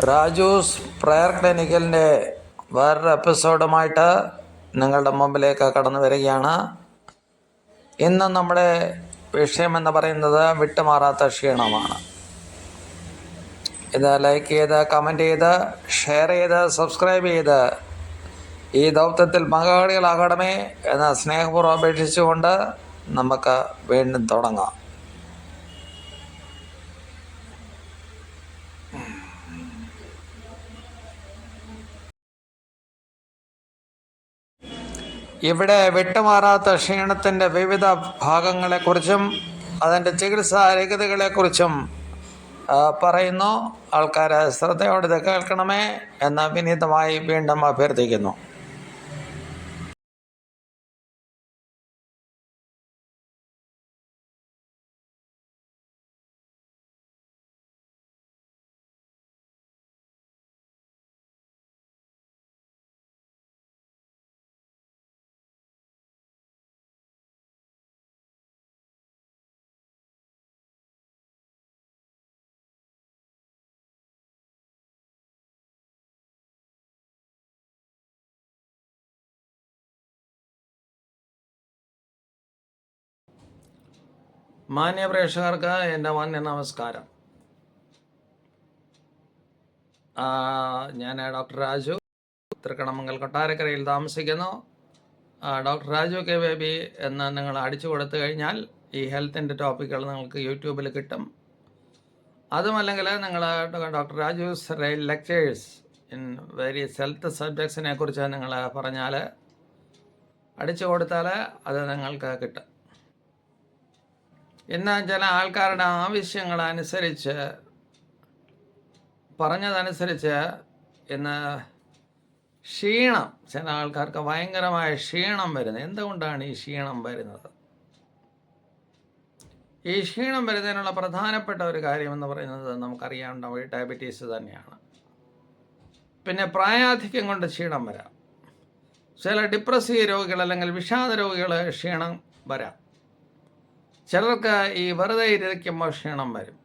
Raju's prayer ക്ലിനിക്കലിന്റെ വേറൊരു എപ്പിസോഡുമായിട്ട് നിങ്ങളുടെ മുമ്പിലേക്ക് കടന്നു വരികയാണ്. ഇന്ന് നമ്മുടെ വിഷയമെന്ന് പറയുന്നത് വിട്ടുമാറാത്ത ക്ഷീണമാണ്. ഇത് ലൈക്ക് ചെയ്ത് കമന്റ് ചെയ്ത് ഷെയർ ചെയ്ത് സബ്സ്ക്രൈബ് ചെയ്ത് ഈ ദൗത്യത്തിൽ പങ്കാളികളാകണമേ എന്ന് സ്നേഹപൂർവം അപേക്ഷിച്ചുകൊണ്ട് നമുക്ക് വീണ്ടും തുടങ്ങാം. ഇവിടെ വിട്ടുമാറാത്ത ക്ഷീണത്തിന്റെ വിവിധ ഭാഗങ്ങളെക്കുറിച്ചും അതിന്റെ ചികിത്സാ രഹിതകളെക്കുറിച്ചും പറയുന്നു. ആൾക്കാരെ ശ്രദ്ധയോടെ ഇത് കേൾക്കണമേ എന്ന് വിനീതമായി വീണ്ടും അഭ്യർത്ഥിക്കുന്നു. മാന്യ പ്രേക്ഷകർക്ക് എന്റെ മാന്യ നമസ്കാരം. ഞാൻ ഡോക്ടർ രാജു. തൃക്കണമംഗൽ കൊട്ടാരക്കരയിൽ താമസിക്കുന്നു. ഡോക്ടർ രാജു കെ ബേബി എന്ന് നിങ്ങൾ അടിച്ചു കൊടുത്തു കഴിഞ്ഞാൽ ഈ ഹെൽത്തിന്റെ ടോപ്പിക്കുകൾ നിങ്ങൾക്ക് യൂട്യൂബിൽ കിട്ടും. അതുമല്ലെങ്കിൽ നിങ്ങൾ doctor Raju's lectures in various health സബ്ജക്ട്സിനെ കുറിച്ച് നിങ്ങൾ പറഞ്ഞാൽ അടിച്ചു കൊടുത്താൽ അത് നിങ്ങൾക്ക് കിട്ടും. ഇന്ന് ചില ആൾക്കാരുടെ ആവശ്യങ്ങൾ അനുസരിച്ച് പറഞ്ഞതനുസരിച്ച് ഇന്ന് ക്ഷീണം ചില ആൾക്കാർക്ക് ഭയങ്കരമായ ക്ഷീണം വരുന്നത്. എന്തുകൊണ്ടാണ് ഈ ക്ഷീണം വരുന്നത്? ഈ ക്ഷീണം വരുന്നതിനുള്ള പ്രധാനപ്പെട്ട ഒരു കാര്യമെന്ന് പറയുന്നത് നമുക്കറിയാവുന്ന ഡയബറ്റീസ് തന്നെയാണ്. പിന്നെ പ്രായാധിക്യം കൊണ്ട് ക്ഷീണം വരാം. ചില ഡിപ്രസീവ് രോഗികൾ അല്ലെങ്കിൽ വിഷാദ രോഗികൾ ക്ഷീണം വരാം. ചിലർക്ക് ഈ വെറുതെ ഇരിക്കുമ്പോൾ ക്ഷീണം വരും.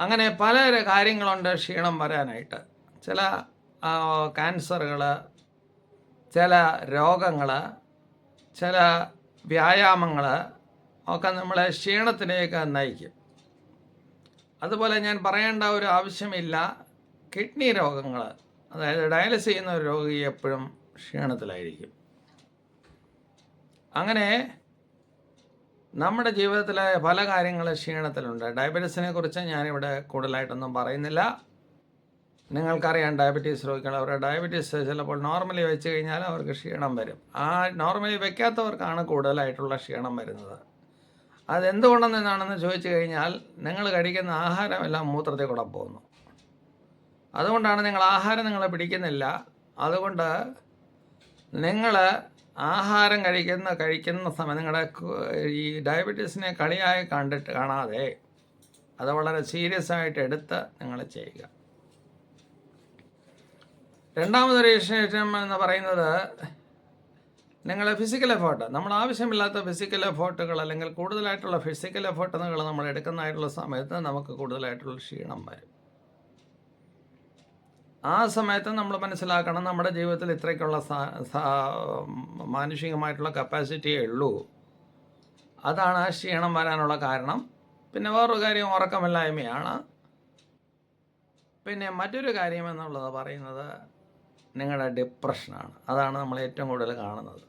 അങ്ങനെ പല കാര്യങ്ങളുണ്ട് ക്ഷീണം വരാനായിട്ട്. ചില ക്യാൻസറുകൾ ചില രോഗങ്ങൾ ചില വ്യായാമങ്ങൾ ഒക്കെ നമ്മളെ ക്ഷീണത്തിലേക്ക് നയിക്കും. അതുപോലെ ഞാൻ പറയേണ്ട ഒരു ആവശ്യമില്ല. കിഡ്നി രോഗങ്ങൾ അതായത് ഡയാലിസിസ് ചെയ്യുന്ന ഒരു രോഗി എപ്പോഴും ക്ഷീണത്തിലായിരിക്കും. അങ്ങനെ നമ്മുടെ ജീവിതത്തിലെ പല കാര്യങ്ങൾ ക്ഷീണത്തിലുണ്ട്. ഡയബറ്റീസിനെ കുറിച്ച് ഞാനിവിടെ കൂടുതലായിട്ടൊന്നും പറയുന്നില്ല. നിങ്ങൾക്കറിയാം ഡയബറ്റീസ് രോഗികൾ അവരുടെ ഡയബറ്റീസ് ചിലപ്പോൾ നോർമലി വെച്ച് കഴിഞ്ഞാൽ അവർക്ക് ക്ഷീണം വരും. ആ നോർമലി വെക്കാത്തവർക്കാണ് കൂടുതലായിട്ടുള്ള ക്ഷീണം വരുന്നത്. അതെന്തുകൊണ്ടെന്നാണെന്ന് ചോദിച്ചു കഴിഞ്ഞാൽ നിങ്ങൾ കഴിക്കുന്ന ആഹാരമെല്ലാം മൂത്രത്തിൽ കൂടെ പോകുന്നു. അതുകൊണ്ടാണ് നിങ്ങൾ ആഹാരം നിങ്ങൾ പിടിക്കുന്നില്ല. അതുകൊണ്ട് നിങ്ങൾ ആഹാരം കഴിക്കുന്ന കഴിക്കുന്ന സമയം നിങ്ങളുടെ ഈ ഡയബറ്റീസിനെ കളിയായി കണ്ടിട്ട് കാണാതെ അത് വളരെ സീരിയസ് ആയിട്ട് എടുത്ത് നിങ്ങൾ ചെയ്യുക. രണ്ടാമതൊരു വിശേഷം എന്ന് പറയുന്നത് നിങ്ങൾ ഫിസിക്കൽ എഫേർട്ട് നമ്മൾ ആവശ്യമില്ലാത്ത ഫിസിക്കൽ എഫേർട്ടുകൾ അല്ലെങ്കിൽ കൂടുതലായിട്ടുള്ള ഫിസിക്കൽ എഫേർട്ടുകൾ നമ്മൾ എടുക്കുന്നതായിട്ടുള്ള സമയത്ത് നമുക്ക് കൂടുതലായിട്ടുള്ള ക്ഷീണം വരും. ആ സമയത്ത് നമ്മൾ മനസ്സിലാക്കണം നമ്മുടെ ജീവിതത്തിൽ ഇത്രയ്ക്കുള്ള മാനുഷികമായിട്ടുള്ള കപ്പാസിറ്റിയേ ഉള്ളൂ. അതാണ് ആ ക്ഷീണം വരാനുള്ള കാരണം. പിന്നെ വേറൊരു കാര്യം ഉറക്കമില്ലായ്മയാണ്. പിന്നെ മറ്റൊരു കാര്യം എന്നുള്ളത് പറയുന്നത് നിങ്ങളുടെ ഡിപ്രഷനാണ് അതാണ് നമ്മൾ ഏറ്റവും കൂടുതൽ കാണുന്നത്.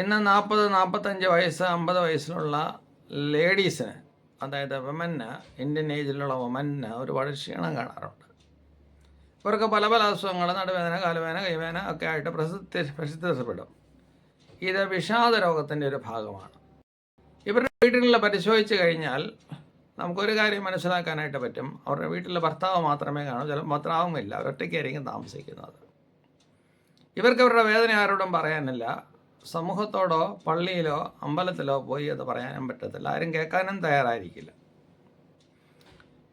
ഇന്ന് നാൽപ്പത് നാൽപ്പത്തഞ്ച് വയസ്സ് അമ്പത് വയസ്സിലുള്ള ലേഡീസിന് അതായത് വിമന് ഇന്ത്യൻ ഏജിലുള്ള വിമന് ഒരുപാട് ക്ഷീണം കാണാറുണ്ട്. ഇവർക്ക് പല പല അസുഖങ്ങൾ നടുവേദന കാലുവേദന കൈവേദന ഒക്കെ ആയിട്ട് പ്രസിദ്ധ പ്രസിദ്ധപ്പെടും ഇത് വിഷാദ രോഗത്തിന്റെ ഒരു ഭാഗമാണ്. ഇവരുടെ വീടുകളിൽ പരിശോധിച്ച് കഴിഞ്ഞാൽ നമുക്കൊരു കാര്യം മനസ്സിലാക്കാനായിട്ട് പറ്റും. അവരുടെ വീട്ടിലെ ഭർത്താവ് മാത്രമേ കാണൂ ചില ഭർത്താവുമില്ല ഒറ്റയ്ക്കായിരിക്കും താമസിക്കുന്നത്. ഇവർക്ക് അവരുടെ വേദന ആരോടും പറയാനില്ല. സമൂഹത്തോടോ പള്ളിയിലോ അമ്പലത്തിലോ പോയി അത് പറയാനും പറ്റത്തില്ല. ആരും കേൾക്കാനും തയ്യാറായിരിക്കില്ല.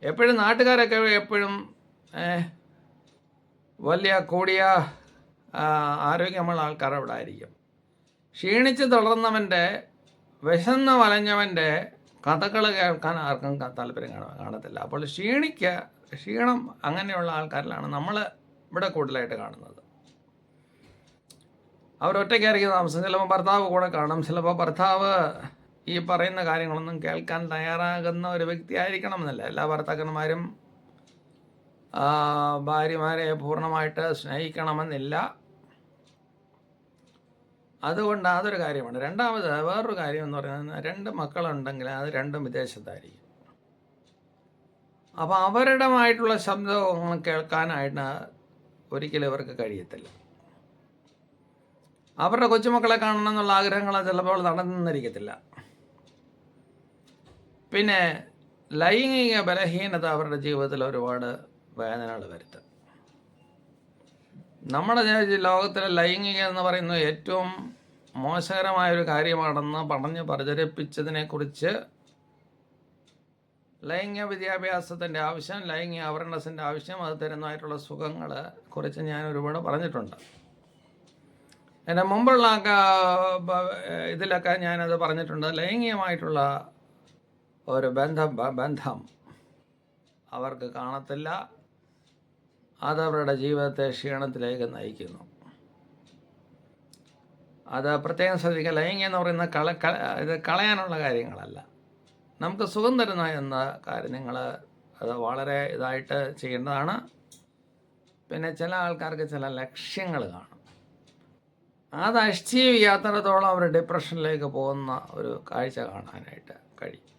എപ്പോഴും നാട്ടുകാരൊക്കെ എപ്പോഴും വലിയ കൂടിയ ആരോഗ്യമുള്ള ആൾക്കാർ അവിടെ ആയിരിക്കും. ക്ഷീണിച്ച് തളർന്നവന്റെ വിശന്ന് വലഞ്ഞവന്റെ കഥകൾ കേൾക്കാൻ ആർക്കും താല്പര്യം കാണത്തില്ല. അപ്പോൾ ക്ഷീണിക്ക ക്ഷീണം അങ്ങനെയുള്ള ആൾക്കാരിലാണ് നമ്മൾ ഇവിടെ കൂടുതലായിട്ട് കാണുന്നത്. അവർ അവരൊറ്റയ്ക്കായിരിക്കും താമസം. ചിലപ്പോൾ ഭർത്താവ് കൂടെ കാണും. ചിലപ്പോൾ ഭർത്താവ് ഈ പറയുന്ന കാര്യങ്ങളൊന്നും കേൾക്കാൻ തയ്യാറാകുന്ന ഒരു വ്യക്തി ആയിരിക്കണം എന്നല്ല. എല്ലാ ഭർത്താക്കന്മാരും ഭാര്യമാരെ പൂർണമായിട്ട് സ്നേഹിക്കണമെന്നില്ല. അതുകൊണ്ട് അതൊരു കാര്യമാണ്. രണ്ടാമത് വേറൊരു കാര്യം എന്ന് പറയുന്നത് രണ്ട് മക്കളുണ്ടെങ്കിൽ അത് രണ്ടും വിദേശത്തായിരിക്കും. അപ്പോൾ അവരുടേതായിട്ടുള്ള ശബ്ദങ്ങൾ കേൾക്കാനായിട്ട് ഒരിക്കലും ഇവർക്ക് കഴിയത്തില്ല. അവരുടെ കൊച്ചുമക്കളെ കാണണം എന്നുള്ള ആഗ്രഹങ്ങൾ ചിലപ്പോൾ നടന്നിരിക്കത്തില്ല. പിന്നെ ലൈംഗിക ബലഹീനത അവരുടെ ജീവിതത്തിൽ ഒരുപാട് വേദനകൾ വരുത്തുക നമ്മുടെ ലോകത്തിലെ ലൈംഗിക എന്ന് പറയുന്നത് ഏറ്റവും മോശകരമായ ഒരു കാര്യമാണെന്ന് പറഞ്ഞ് പ്രചരിപ്പിച്ചതിനെക്കുറിച്ച് ലൈംഗിക വിദ്യാഭ്യാസത്തിന്റെ ആവശ്യം ലൈംഗിക അവയർനെസ്സിന്റെ ആവശ്യം അത് തരുന്നതായിട്ടുള്ള സുഖങ്ങൾ കുറിച്ച് ഞാൻ ഒരുപാട് പറഞ്ഞിട്ടുണ്ട്. എന്റെ മുമ്പുള്ള ഇതിലൊക്കെ ഞാനത് പറഞ്ഞിട്ടുണ്ട്. ലൈംഗികമായിട്ടുള്ള ഒരു ബന്ധം ബന്ധം അവർക്ക് കാണത്തില്ല. അത് അവരുടെ ജീവിതത്തെ ക്ഷീണത്തിലേക്ക് നയിക്കുന്നു. അത് പ്രത്യേകം ശ്രദ്ധിക്കുക ലൈംഗികം എന്ന് പറയുന്ന കള ഇത് കളയാനുള്ള കാര്യങ്ങളല്ല. നമുക്ക് സുഖം തരുന്ന എന്ന കാര്യങ്ങൾ അത് വളരെ ഇതായിട്ട് ചെയ്യേണ്ടതാണ്. പിന്നെ ചില ആൾക്കാർക്ക് ചില ലക്ഷ്യങ്ങൾ കാണും. അത് അച്ചീവ് ചെയ്യാത്തിടത്തോളം അവർ ഡിപ്രഷനിലേക്ക് പോകുന്ന ഒരു കാഴ്ച കാണാനായിട്ട് കഴിയും.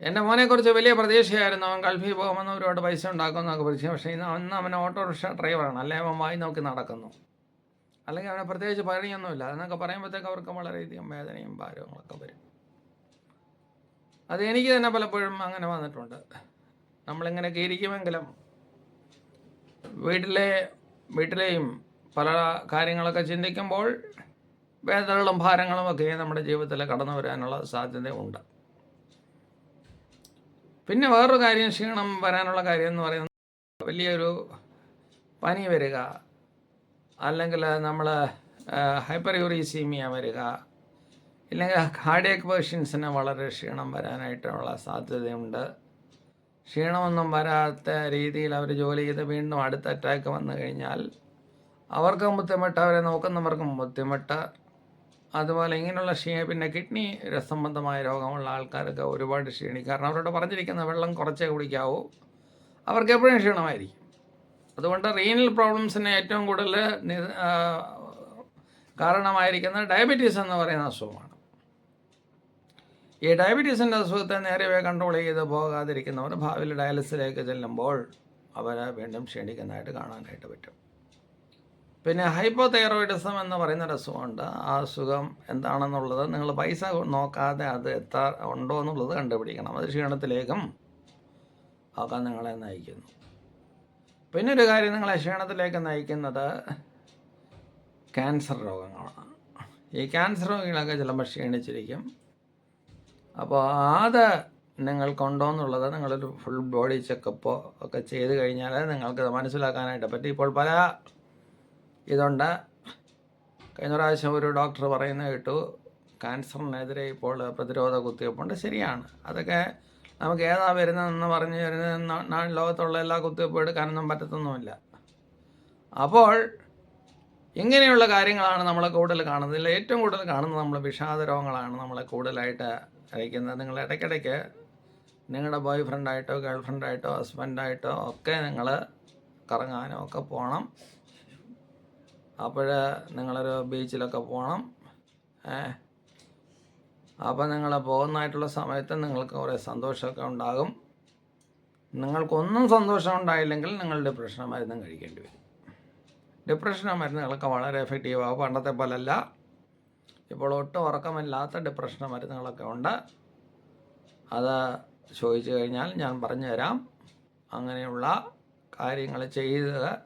എന്റെ മോനെക്കുറിച്ച് വലിയ പ്രതീക്ഷയായിരുന്നു. അവൻ ഗൾഫിൽ പോകുമെന്ന് ഒരുപാട് പൈസ ഉണ്ടാക്കുമെന്നൊക്കെ പ്രതീക്ഷ പക്ഷേ ഇന്ന് അന്ന് അവൻ ഓട്ടോറിക്ഷ ഡ്രൈവറാണ് അല്ലെങ്കിൽ അവൻ വായി നോക്കി നടക്കുന്നു. അല്ലെങ്കിൽ അവനെ പ്രത്യേകിച്ച് പണിയൊന്നുമില്ല അതെന്നൊക്കെ പറയുമ്പോഴത്തേക്ക് അവർക്ക് വളരെയധികം വേദനയും ഭാരങ്ങളൊക്കെ വരും. അത് എനിക്ക് തന്നെ പലപ്പോഴും അങ്ങനെ വന്നിട്ടുണ്ട്. നമ്മളിങ്ങനെയൊക്കെ ഇരിക്കുമെങ്കിലും വീട്ടിലെ വീട്ടിലെയും പല കാര്യങ്ങളൊക്കെ ചിന്തിക്കുമ്പോൾ വേദനകളും ഭാരങ്ങളും ഒക്കെ നമ്മുടെ ജീവിതത്തിൽ കടന്നു വരാനുള്ള സാധ്യതയുണ്ട്. പിന്നെ വേറൊരു കാര്യം ക്ഷീണം വരാനുള്ള കാര്യം എന്ന് പറയുന്നത് വലിയൊരു പനി വരിക അല്ലെങ്കിൽ നമ്മൾ ഹൈപ്പർ യൂറീസീമിയ വരിക ഇല്ലെങ്കിൽ കാർഡിയക് പേഷ്യൻസിന് വളരെ ക്ഷീണം വരാനായിട്ടുള്ള സാധ്യതയുണ്ട്. ക്ഷീണമൊന്നും വരാത്ത രീതിയിൽ അവർ ജോലി ചെയ്ത് വീണ്ടും അടുത്ത അറ്റാക്ക് വന്നു കഴിഞ്ഞാൽ അവർക്കും ബുദ്ധിമുട്ട് അവരെ നോക്കുന്നവർക്കും ബുദ്ധിമുട്ട്. അതുപോലെ ഇങ്ങനെയുള്ള ക്ഷീ പിന്നെ കിഡ്നി സംബന്ധമായ രോഗമുള്ള ആൾക്കാരൊക്കെ ഒരുപാട് ക്ഷീണി കാരണം അവരോട് പറഞ്ഞിരിക്കുന്ന വെള്ളം കുറച്ചേ കുടിക്കാവൂ. അവർക്ക് എപ്പോഴും ക്ഷീണമായിരിക്കും. അതുകൊണ്ട് റീനൽ പ്രോബ്ലംസിന് ഏറ്റവും കൂടുതൽ കാരണമായിരിക്കുന്നത് ഡയബറ്റീസ് എന്ന് പറയുന്ന അസുഖമാണ്. ഈ ഡയബറ്റീസിന്റെ അസുഖത്തെ നേരെ കൺട്രോൾ ചെയ്ത് പോകാതിരിക്കുന്നവർ ഭാവിയിൽ ഡയാലിസിലേക്ക് ചെല്ലുമ്പോൾ അവരെ വീണ്ടും ക്ഷീണിക്കുന്നതായിട്ട് കാണാനായിട്ട് പറ്റും. പിന്നെ ഹൈപ്പോതൈറോയിഡിസം എന്ന് പറയുന്ന ഒരു അസുഖമുണ്ട് ആ അസുഖം എന്താണെന്നുള്ളത് നിങ്ങൾ പൈസ നോക്കാതെ അത് എത്താ ഉണ്ടോ എന്നുള്ളത് കണ്ടുപിടിക്കണം. അത് ക്ഷീണത്തിലേക്കും ഒക്കെ നിങ്ങളെ നയിക്കുന്നു. പിന്നെ ഒരു കാര്യം നിങ്ങളെ ക്ഷീണത്തിലേക്ക് നയിക്കുന്നത് ക്യാൻസർ രോഗങ്ങളാണ്. ഈ ക്യാൻസർ രോഗികളൊക്കെ ചിലപ്പോൾ ക്ഷീണിച്ചിരിക്കും. അപ്പോൾ അത് നിങ്ങൾക്കുണ്ടോ എന്നുള്ളത് നിങ്ങളൊരു ഫുൾ ബോഡി ചെക്കപ്പോ ഒക്കെ ചെയ്ത് കഴിഞ്ഞാൽ നിങ്ങൾക്ക് മനസ്സിലാക്കാനായിട്ട് പറ്റും. ഇപ്പോൾ പല ഇതുണ്ട്. കഴിഞ്ഞ പ്രാവശ്യം ഒരു ഡോക്ടർ പറയുന്നത് കേട്ടു ക്യാൻസറിനെതിരെ ഇപ്പോൾ പ്രതിരോധ കുത്തിവയ്പ്പുണ്ട് ശരിയാണ്. അതൊക്കെ നമുക്ക് ഏതാ വരുന്നതെന്ന് പറഞ്ഞ് വരുന്ന ലോകത്തുള്ള എല്ലാ കുത്തിവയ്പ്പും എടുക്കാനൊന്നും പറ്റത്തൊന്നുമില്ല. അപ്പോൾ ഇങ്ങനെയുള്ള കാര്യങ്ങളാണ് നമ്മൾ കൂടുതൽ കാണുന്നത്. ഇതിൽ ഏറ്റവും കൂടുതൽ കാണുന്നത് നമ്മൾ വിഷാദ രോഗങ്ങളാണ് നമ്മളെ കൂടുതലായിട്ട് അയക്കുന്നത് നിങ്ങൾ ഇടയ്ക്കിടയ്ക്ക് നിങ്ങളുടെ ബോയ് ഫ്രണ്ടായിട്ടോ ഗേൾ ഫ്രണ്ടായിട്ടോ ഹസ്ബൻഡായിട്ടോ ഒക്കെ നിങ്ങൾ കറങ്ങാനോ ഒക്കെ പോകണം. അപ്പോൾ നിങ്ങളൊരു ബീച്ചിലൊക്കെ പോകണം ഏ? അപ്പോൾ നിങ്ങൾ പോകുന്നതായിട്ടുള്ള സമയത്ത് നിങ്ങൾക്ക് കുറേ സന്തോഷമൊക്കെ ഉണ്ടാകും. നിങ്ങൾക്കൊന്നും സന്തോഷം ഉണ്ടായില്ലെങ്കിൽ നിങ്ങൾ ഡിപ്രഷൻ മരുന്നും കഴിക്കേണ്ടി വരും. ഡിപ്രഷൻ മരുന്നുകളൊക്കെ വളരെ എഫക്റ്റീവ്. ആവും പണ്ടത്തെ പോലല്ല. ഇപ്പോൾ ഒട്ടും ഉറക്കമില്ലാത്ത ഡിപ്രഷൻ മരുന്നുകളൊക്കെ ഉണ്ട്. അത് ചോദിച്ചു കഴിഞ്ഞാൽ ഞാൻ പറഞ്ഞു തരാം അങ്ങനെയുള്ള കാര്യങ്ങൾ ചെയ്ത്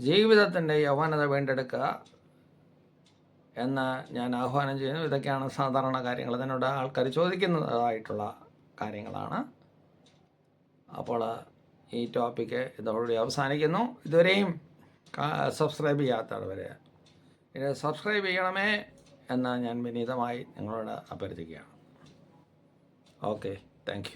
ജീവിതത്തിന്റെ യൗവനത വീണ്ടെടുക്കുക എന്ന് ഞാൻ ആഹ്വാനം ചെയ്യുന്നു. ഇതൊക്കെയാണ് സാധാരണ കാര്യങ്ങൾ. ഇതിനോട് ആൾക്കാർ ചോദിക്കുന്നതായിട്ടുള്ള കാര്യങ്ങളാണ്. അപ്പോൾ ഈ ടോപ്പിക്ക് ഇതോടുകൂടി അവസാനിക്കുന്നു. ഇതുവരെയും സബ്സ്ക്രൈബ് ചെയ്യാത്തവർ ഇത് സബ്സ്ക്രൈബ് ചെയ്യണമേ എന്ന് ഞാൻ വിനീതമായി നിങ്ങളോട് അഭ്യർത്ഥിക്കുകയാണ്. Okay thank